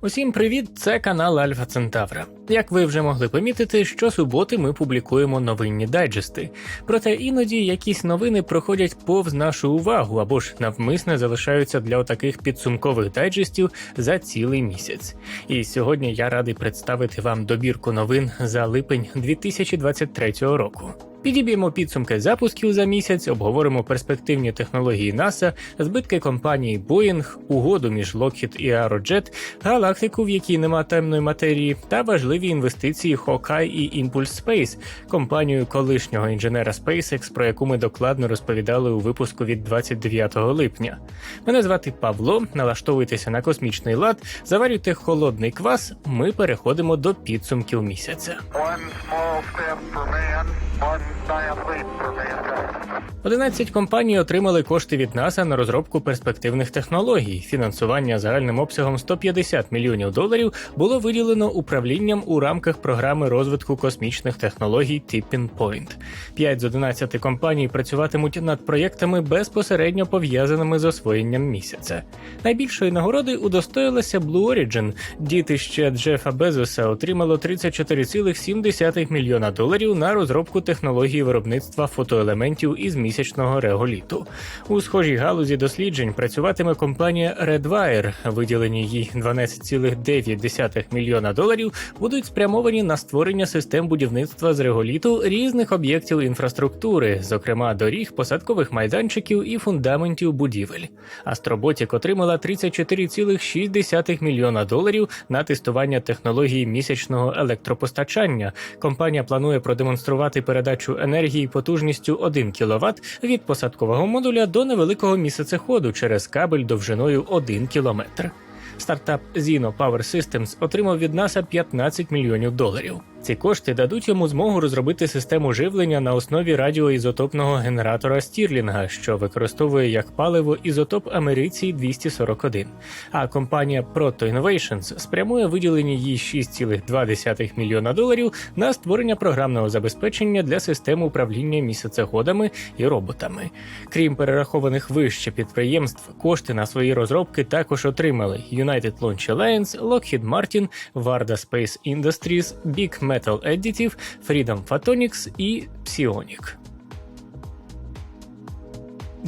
Усім привіт! Це канал Альфа Центавра. Як ви вже могли помітити, щосуботи ми публікуємо новинні дайджести. Проте іноді якісь новини проходять повз нашу увагу або ж навмисне залишаються для таких підсумкових дайджестів за цілий місяць. І сьогодні я радий представити вам добірку новин за липень 2023 року. Підіб'ємо підсумки запусків за місяць, обговоримо перспективні технології НАСА, збитки компанії Boeing, угоду між Lockheed і Aerojet, галактику, в якій нема темної матерії, та важливі інвестиції Hawkeye і Impulse Space, компанію колишнього інженера SpaceX, про яку ми докладно розповідали у випуску від 29 липня. Мене звати Павло. Налаштовуйтеся на космічний лад, заварюйте холодний квас. Ми переходимо до підсумків місяця. One small step for man, one giant leap for mankind. 11 компаній отримали кошти від НАСА на розробку перспективних технологій. Фінансування загальним обсягом 150 мільйонів доларів було виділено управлінням у рамках програми розвитку космічних технологій Tipping Point. 5 з 11 компаній працюватимуть над проєктами безпосередньо пов'язаними з освоєнням місяця. Найбільшої нагороди удостоїлася Blue Origin. Дітище Джефа Безоса отримало 34,7 мільйона доларів на розробку технології виробництва фотоелементів із місячного реголіту. У схожій галузі досліджень працюватиме компанія Redwire. Виділені їй 12,9 мільйона доларів будуть спрямовані на створення систем будівництва з реголіту різних об'єктів інфраструктури, зокрема доріг, посадкових майданчиків і фундаментів будівель. Астроботік отримала 34,6 мільйона доларів на тестування технології місячного електропостачання. Компанія планує продемонструвати передачу енергії потужністю 1 кВт від посадкового модуля до невеликого місяцеходу через кабель довжиною 1 км. Стартап Zeno Power Systems отримав від НАСА 15 мільйонів доларів. Ці кошти дадуть йому змогу розробити систему живлення на основі радіоізотопного генератора Стірлінга, що використовує як паливо ізотоп америції 241. А компанія Proto Innovations спрямує виділені їй 6,2 мільйона доларів на створення програмного забезпечення для систем управління місяцеходами і роботами. Крім перерахованих вище підприємств, кошти на свої розробки також отримали United Launch Alliance, Lockheed Martin, Varda Space Industries, Big Metal Additive, Freedom Photonics і Psionic.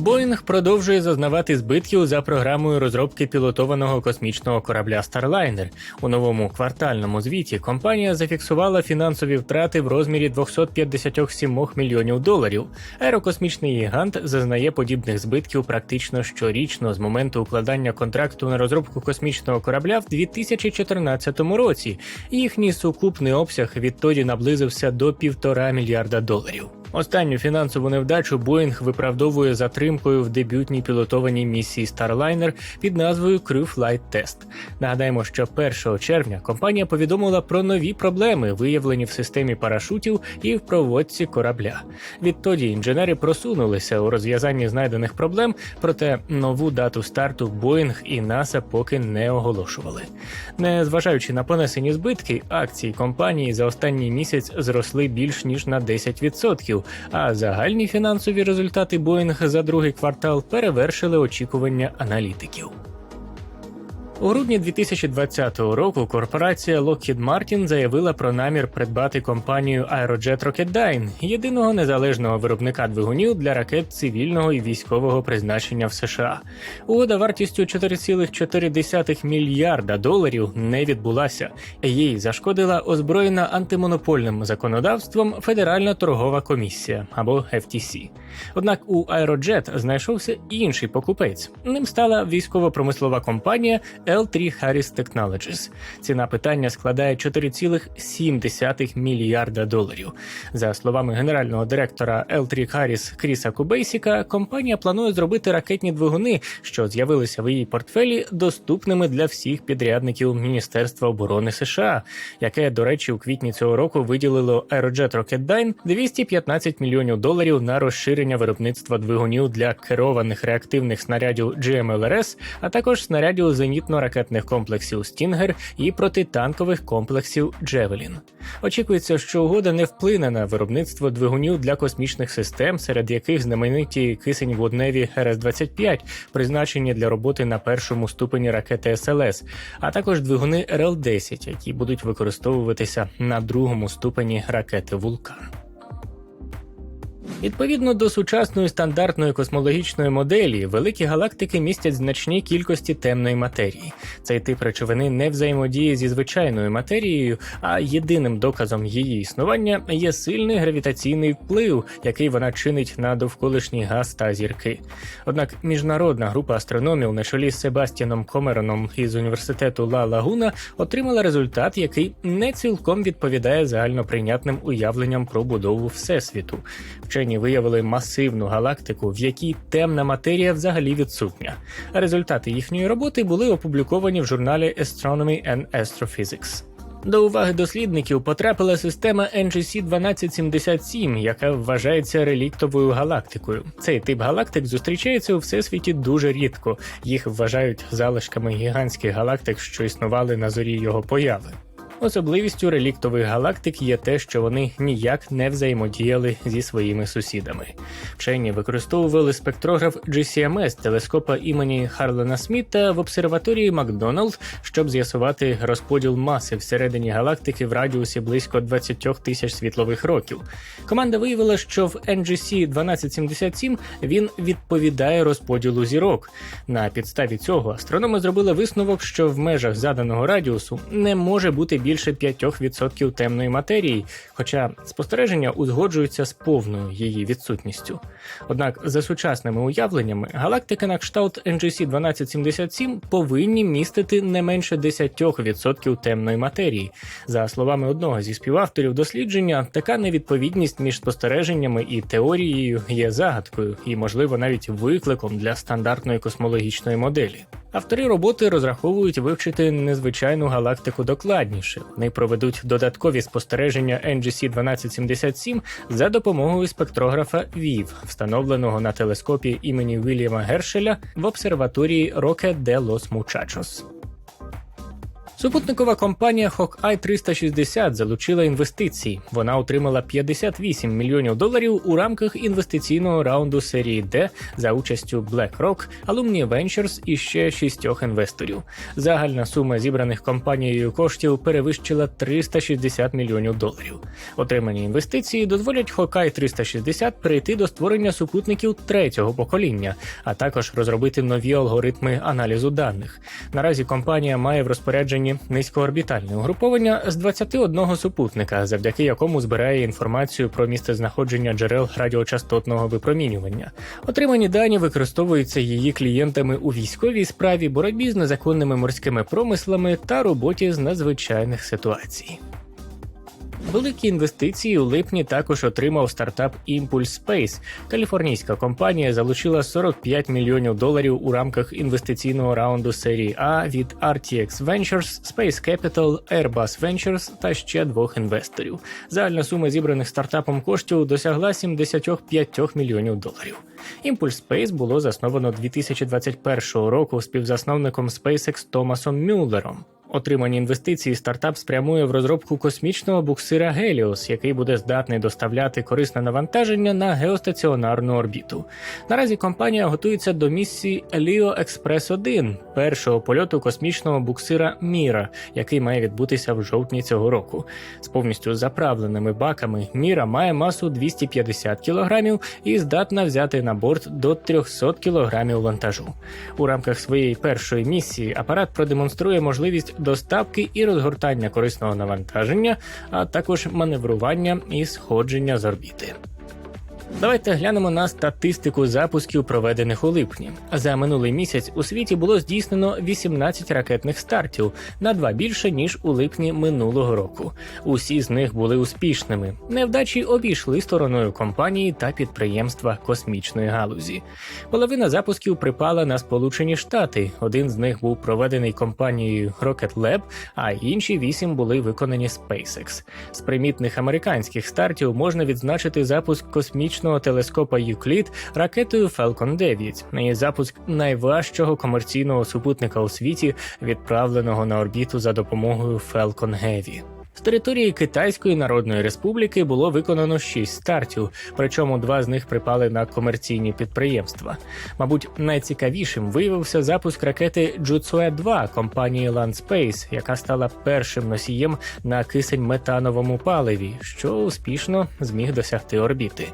Боїнг продовжує зазнавати збитків за програмою розробки пілотованого космічного корабля Starliner. У новому квартальному звіті компанія зафіксувала фінансові втрати в розмірі 257 мільйонів доларів. Аерокосмічний гігант зазнає подібних збитків практично щорічно з моменту укладання контракту на розробку космічного корабля в 2014 році. Їхній сукупний обсяг відтоді наблизився до півтора мільярда доларів. Останню фінансову невдачу Боїнг виправдовує затримкою в дебютній пілотованій місії Starliner під назвою Crew Flight Test. Нагадаємо, що 1 червня компанія повідомила про нові проблеми, виявлені в системі парашутів і в проводці корабля. Відтоді інженери просунулися у розв'язанні знайдених проблем, проте нову дату старту Боїнг і НАСА поки не оголошували. Незважаючи на понесені збитки, акції компанії за останній місяць зросли більш ніж на 10% а загальні фінансові результати Боїнг за другий квартал перевершили очікування аналітиків. У грудні 2020 року корпорація Lockheed Martin заявила про намір придбати компанію Aerojet Rocketdyne, єдиного незалежного виробника двигунів для ракет цивільного і військового призначення в США. Угода вартістю 4,4 мільярда доларів не відбулася. Їй зашкодила озброєна антимонопольним законодавством Федеральна торгова комісія або FTC. Однак у Aerojet знайшовся інший покупець. Ним стала військово-промислова компанія L3 Harris Technologies. Ціна питання складає 4,7 мільярда доларів. За словами генерального директора L3 Harris Кріса Кубейсіка, компанія планує зробити ракетні двигуни, що з'явилися в її портфелі, доступними для всіх підрядників Міністерства оборони США, яке, до речі, у квітні цього року виділило Aerojet Rocketdyne 215 мільйонів доларів на розширення виробництва двигунів для керованих реактивних снарядів GMLRS, а також снарядів зенітно зенітно-ракетних комплексів Стінгер і протитанкових комплексів Джевелін. Очікується, що угода не вплине на виробництво двигунів для космічних систем, серед яких знамениті кисень водневі РС-25, призначені для роботи на першому ступені ракети СЛС, а також двигуни РЛ-10, які будуть використовуватися на другому ступені ракети Вулкан. Відповідно до сучасної стандартної космологічної моделі, великі галактики містять значні кількості темної матерії. Цей тип речовини не взаємодіє зі звичайною матерією, а єдиним доказом її існування є сильний гравітаційний вплив, який вона чинить на довколишній газ та зірки. Однак міжнародна група астрономів на чолі з Себастіаном Комероном із університету Ла Лагуна отримала результат, який не цілком відповідає загальноприйнятним уявленням про будову всесвіту. Вчені виявили масивну галактику, в якій темна матерія взагалі відсутня. А Результати їхньої роботи були опубліковані в журналі Astronomy and Astrophysics. До уваги дослідників потрапила система NGC 1277, яка вважається реліктовою галактикою. Цей тип галактик зустрічається у всесвіті дуже рідко. Їх вважають залишками гігантських галактик, що існували на зорі його появи. Особливістю реліктових галактик є те, що вони ніяк не взаємодіяли зі своїми сусідами. Вчені використовували спектрограф GCMS телескопа імені Харлена Сміта в обсерваторії Макдоналд, щоб з'ясувати розподіл маси всередині галактики в радіусі близько 20 тисяч світлових років. Команда виявила, що в NGC 1277 він відповідає розподілу зірок. На підставі цього астрономи зробили висновок, що в межах заданого радіусу не може бути більше 5% темної матерії, хоча спостереження узгоджуються з повною її відсутністю. Однак, за сучасними уявленнями, галактики на кшталт NGC 1277 повинні містити не менше 10% темної матерії. За словами одного зі співавторів дослідження, така невідповідність між спостереженнями і теорією є загадкою і, можливо, навіть викликом для стандартної космологічної моделі. Автори роботи розраховують вивчити незвичайну галактику докладніше. Вони проведуть додаткові спостереження NGC 1277 за допомогою спектрографа ВІВ, встановленого на телескопі імені Вільяма Гершеля в обсерваторії Роке де Лос Мучачос. Супутникова компанія Hawkeye 360 залучила інвестиції. Вона отримала 58 мільйонів доларів у рамках інвестиційного раунду серії D за участю BlackRock, Alumni Ventures і ще шістьох інвесторів. Загальна сума зібраних компанією коштів перевищила 360 мільйонів доларів. Отримані інвестиції дозволять Hawkeye 360 перейти до створення супутників третього покоління, а також розробити нові алгоритми аналізу даних. Наразі компанія має в розпорядженні низькоорбітальне угруповання з 21 супутника, завдяки якому збирає інформацію про місцезнаходження джерел радіочастотного випромінювання. Отримані дані використовуються її клієнтами у військовій справі, боротьбі з незаконними морськими промислами та роботі з надзвичайних ситуацій. Великі інвестиції у липні також отримав стартап Impulse Space. Каліфорнійська компанія залучила 45 мільйонів доларів у рамках інвестиційного раунду серії А від RTX Ventures, Space Capital, Airbus Ventures та ще двох інвесторів. Загальна сума зібраних стартапом коштів досягла 75 мільйонів доларів. Impulse Space було засновано 2021 року співзасновником SpaceX Томасом Мюллером. Отримані інвестиції стартап спрямує в розробку космічного буксира Helios, який буде здатний доставляти корисне навантаження на геостаціонарну орбіту. Наразі компанія готується до місії Leo Express 1 першого польоту космічного буксира Міра, який має відбутися в жовтні цього року. З повністю заправленими баками Міра має масу 250 кг і здатна взяти на борт до 300 кг вантажу. У рамках своєї першої місії апарат продемонструє можливість доставки і розгортання корисного навантаження, а також маневрування і сходження з орбіти. Давайте глянемо на статистику запусків, проведених у липні. За минулий місяць у світі було здійснено 18 ракетних стартів на два більше ніж у липні минулого року. Усі з них були успішними. Невдачі обійшли стороною компанії та підприємства космічної галузі. Половина запусків припала на Сполучені Штати. Один з них був проведений компанією Rocket Lab, а інші вісім були виконані SpaceX. З примітних американських стартів можна відзначити запуск космічної космічного телескопа Юклід ракетою Falcon 9 і запуск найважчого комерційного супутника у світі, відправленого на орбіту за допомогою Falcon Heavy. З території Китайської Народної Республіки було виконано шість стартів, причому два з них припали на комерційні підприємства. Мабуть, найцікавішим виявився запуск ракети Jutsue 2 компанії Landspace, яка стала першим носієм на кисень метановому паливі, що успішно зміг досягти орбіти.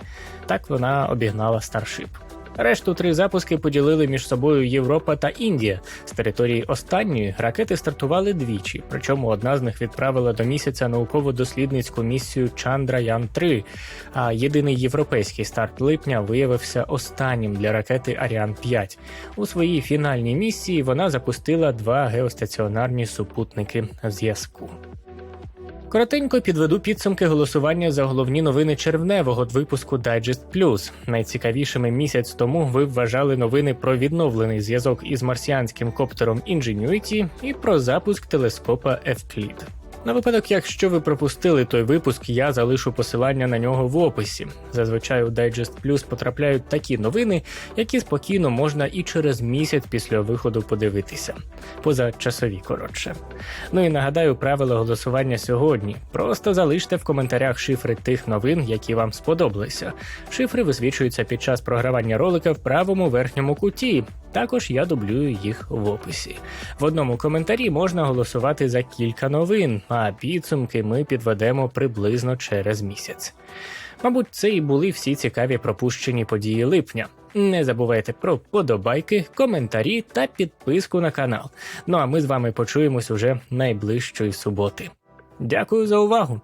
Так вона обігнала Starship. Решту три запуски поділили між собою Європа та Індія. З території останньої ракети стартували двічі, причому одна з них відправила до місяця науково-дослідницьку місію Чандраян 3 а єдиний європейський старт липня виявився останнім для ракети Аріан 5 У своїй фінальній місії вона запустила два геостаціонарні супутники зв'язку. Коротенько підведу підсумки голосування за головні новини червневого випуску Digest Plus. Найцікавішими місяць тому ви вважали новини про відновлений зв'язок із марсіанським коптером Ingenuity і про запуск телескопа Evclid. На випадок, якщо ви пропустили той випуск, я залишу посилання на нього в описі. Зазвичай у Digest Plus потрапляють такі новини, які спокійно можна і через місяць після виходу подивитися. Поза часові коротше. Ну і нагадаю правила голосування сьогодні. Просто залиште в коментарях шифри тих новин, які вам сподобалися. Шифри висвічуються під час програвання ролика в правому верхньому куті. Також я дублюю їх в описі. В одному коментарі можна голосувати за кілька новин, а підсумки ми підведемо приблизно через місяць. Мабуть, це і були всі цікаві пропущені події липня. Не забувайте про подобайки, коментарі та підписку на канал. Ну а ми з вами почуємось уже найближчої суботи. Дякую за увагу!